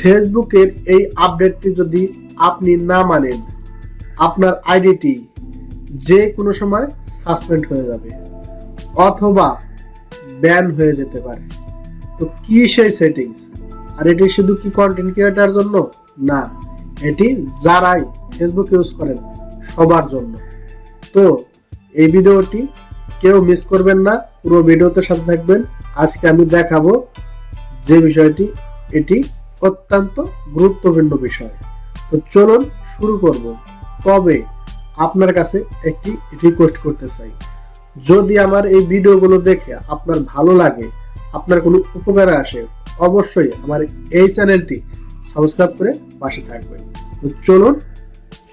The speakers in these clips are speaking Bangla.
ফেসবুকের এই আপডেটটি যদি আপনি না মানেন, আপনার আইডিটি যে কোনো সময় সাসপেন্ড হয়ে যাবে অথবা ব্যান হয়ে যেতে পারে। তো কি সেই সেটিংস? আর এটি শুধু কি কন্টেন্ট ক্রিয়েটার জন্য? না, এটি যারাই ফেসবুক ইউজ করেন, সবার জন্য। তো এই ভিডিওটি কেউ মিস করবেন না, পুরো ভিডিওতে সাথে থাকবেন। আজকে আমি দেখাবো যে বিষয়টি, এটি অত্যন্ত গুরুত্বপূর্ণ বিষয়। তো চলুন শুরু করব। তবে আপনার কাছে একটি রিকোয়েস্ট করতে চাই। যদি আমার এই ভিডিওগুলো দেখে আপনার ভালো লাগে, আপনার কোনো উপকারে আসে, অবশ্যই আমার এই চ্যানেলটি সাবস্ক্রাইব করে পাশে থাকবেন। তো চলুন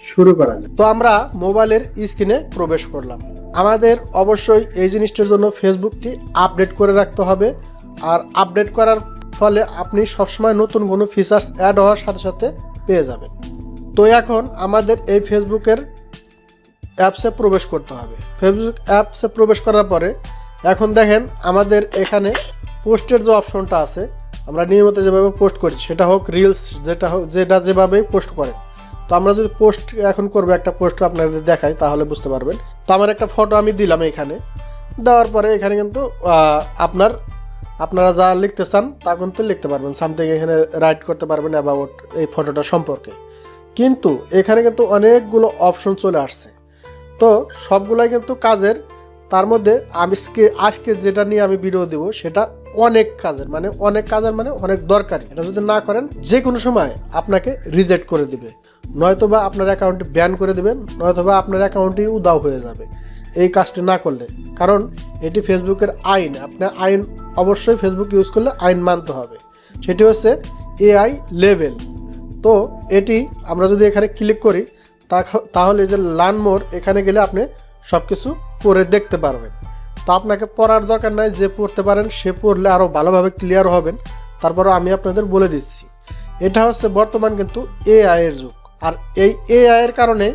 শুরু করা যাক। তো আমরা মোবাইলের স্ক্রিনে প্রবেশ করলাম। আমাদের অবশ্যই এই জিনিসটার জন্য ফেসবুকটি আপডেট করে রাখতে হবে। আর আপডেট করার ফলে আপনি সবসময় নতুন কোনো ফিচার্স অ্যাড হওয়ার সাথে সাথে পেয়ে যাবেন। তো এখন আমাদের এই ফেসবুকের অ্যাপসে প্রবেশ করতে হবে। ফেসবুক অ্যাপসে প্রবেশ করার পরে এখন দেখেন আমাদের এখানে পোস্টের যে অপশনটা আছে, আমরা নিয়মিত যেভাবে পোস্ট করি, সেটা হোক রিলস যেটা হোক, যেটা যেভাবে পোস্ট করেন। তো আমরা যদি পোস্ট এখন করব, একটা পোস্ট আপনাদের দেখাই, তাহলে বুঝতে পারবেন। তো আমার একটা ফটো আমি দিলাম এখানে। দেওয়ার পরে এখানে কিন্তু আপনার আপনারা যা লিখতে চান, তা কিন্তু লিখতে পারবেন। সামথিং এখানে রাইট করতে পারবেন অ্যাবাউট এই ফটোটা সম্পর্কে। কিন্তু এখানে কিন্তু অনেকগুলো অপশন চলে আসছে। তো সবগুলাই কিন্তু কাজের, তার মধ্যে আজকে- আজকে যেটা নিয়ে আমি ভিডিও দেব, সেটা অনেক কাজের। মানে অনেক কাজের মানে অনেক দরকারি। এটা যদি না করেন যে কোনো সময় আপনাকে রিজেক্ট করে দিবে। নয়তো বা আপনার অ্যাকাউন্টটি ব্যান করে দেবেন নয়তো বা আপনার অ্যাকাউন্টটি উদাও হয়ে যাবে। এই কাজটি না করলে। কারণ এটি ফেসবুকের আইন। আপনার আইন অবশ্যই ফেসবুক ইউজ করলে আইন মানতে হবে। সেটি হচ্ছে এআই লেভেল তো এটি আমরা যদি এখানে ক্লিক করি তাহলে যে লার্ন মোর এখানে গেলে আপনি সব কিছু পড়ে দেখতে পারবেন। তো আপনাকে পড়ার দরকার নাই, যে পড়তে পারেন সে পড়লে আরও ভালোভাবে ক্লিয়ার হবেন। তারপরও আমি আপনাদের বলে দিচ্ছি। এটা হচ্ছে বর্তমান কিন্তু এআই এর যুগ। আর এই এআই এর কারণে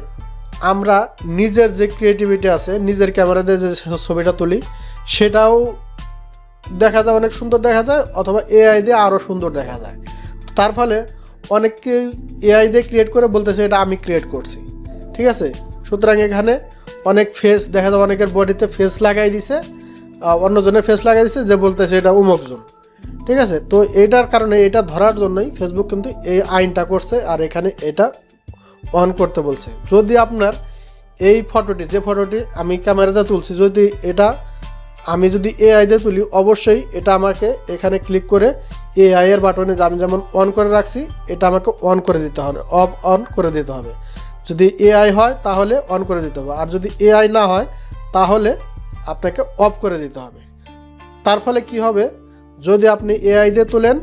আমরা নিজের যে ক্রিয়েটিভিটি আছে, নিজের ক্যামেরা দিয়ে যে ছবিটা তুলি, সেটাও দেখা যায়, অনেক সুন্দর দেখা যায়, অথবা এআই দিয়ে আরও সুন্দর দেখা যায়। তার ফলে অনেককেই এআই দিয়ে ক্রিয়েট করে বলতেছে, এটা আমি ক্রিয়েট করছি। ঠিক আছে? সুতরাং এখানে অনেক ফেস দেখা যায় অনেকের বডিতে ফেস লাগাই দিছে অন্যজনের ফেস লাগাই দিছে, যে বলতেছে, এটা উমকজন ঠিক আছে? তো এটার কারণে এটা ধরার জন্যই ফেসবুক কিন্তু এই আইনটা করছে, আর এখানে এটা অন করতে বলছে। যদি আপনার এই ফটোটি যে ফটোটি আমি ক্যামেরাতে তুলছি, যদি এটা আমি যদি এআই দিয়ে তুলি, অবশ্যই এটা আমাকে এখানে ক্লিক করে এআই এর বাটনে আমি যেমন অন করে রাখছি, এটা আমাকে অন করে দিতে হবে, অফ অন করে দিতে হবে। যদি এআই হয়, তাহলে অন করে দিতে হবে, আর যদি এআই না হয়, তাহলে আপনাকে অফ করে দিতে হবে। তার ফলে কি হবে? যদি আপনি এআই দিয়ে তোলেন,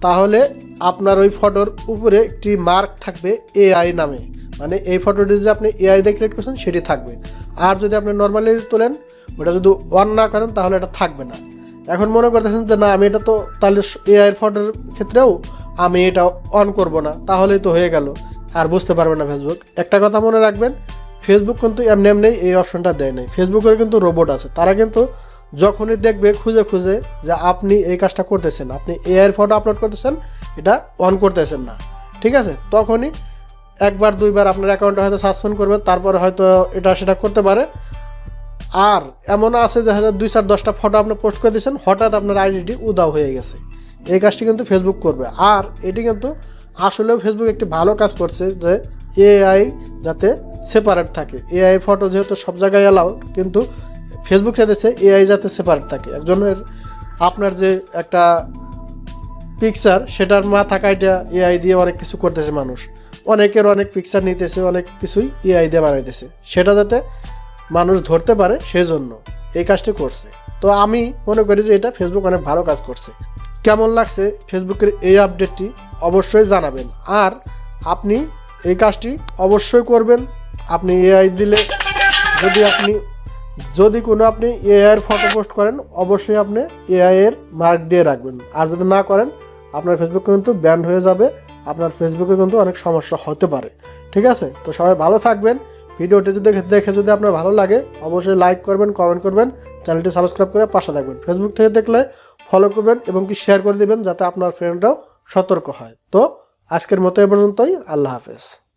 তাহলে আপনার ওই ফটোর উপরে একটি মার্ক থাকবে এআই নামে। মানে এই ফটোটি যদি আপনি এআই দিয়ে ক্রিয়েট করছেন, সেটি থাকবে। আর যদি আপনি নর্মালি তোলেন ওটা যদি অন না করেন তাহলে এটা থাকবে না। এখন মনে করতেছেন যে, না, আমি এটা তো তাহলে এআইয়ের ফটোর ক্ষেত্রেও আমি এটা অন করব না। তাহলেই তো হয়ে গেল। আর বুঝতে পারবে না ফেসবুক একটা কথা মনে রাখবেন ফেসবুক কিন্তু এমনি এমনি এই অপশনটা দেয় নাই। ফেসবুকের কিন্তু রোবট আছে। তারা কিন্তু যখনই দেখবে, খুঁজে খুঁজে যে আপনি এই কাজটা করতেছেন, আপনি এআইয়ের ফটো আপলোড করতেছেন, এটা অন করতেছেন না। ঠিক আছে? তখনই একবার, দুইবার আপনার অ্যাকাউন্টে হয়তো সাসপেন্ড করবে, তারপরে হয়তো এটা সেটা করতে পারে। আর এমন আছে যে হয়তো দুই চার দশটা ফটো আপনি পোস্ট করে দিয়েছেন, হঠাৎ আপনার আইডিটি উদাও হয়ে গেছে। এই কাজটি কিন্তু ফেসবুক করবে। আর এটি কিন্তু আসলেও ফেসবুক একটি ভালো কাজ করছে যে এআই যাতে সেপারেট থাকে। এআই ফটো যেহেতু সব জায়গায় অ্যালাউড কিন্তু ফেসবুক চাইতেছে এআই যাতে সেপারেট থাকে। একজনের আপনার যে একটা পিকচার সেটার মা থাকাইটা এআই দিয়ে অনেক কিছু করতেছে মানুষ। অনেকের অনেক পিকচার নিতেছে, অনেক কিছুই এআই দিয়ে বানাইতেছে। সেটা যাতে মানুষ ধরতে পারে সেজন্য এই কাজটি করছে। তো আমি মনে করি যে এটা ফেসবুক অনেক ভালো কাজ করছে। কেমন লাগছে ফেসবুকের এই আপডেটটি অবশ্যই জানাবেন। আর আপনি এই কাজটি অবশ্যই করবেন। আপনি এআই দিলে যদি আপনি, যদি কোনো আপনি এআইয়ের ফটো পোস্ট করেন, অবশ্যই আপনি এআইয়ের মার্ক দিয়ে রাখবেন। আর যদি না করেন, আপনার ফেসবুক কিন্তু ব্যান্ড হয়ে যাবে। আপনার ফেসবুকে কিন্তু অনেক সমস্যা হতে পারে। ঠিক আছে? তো সবাই ভালো থাকবেন। ভিডিওটি যদি দেখে যদি আপনার ভালো লাগে, অবশ্যই লাইক করবেন কমেন্ট করবেন, চ্যানেলটি সাবস্ক্রাইব করে পাশে থাকবেন। ফেসবুক থেকে দেখলে ফলো করবেন এবং কি শেয়ার করে দেবেন যাতে আপনার ফ্রেন্ডরাও সতর্ক হয়। তো, আজকের মতো এ পর্যন্তই, আল্লাহ হাফেজ।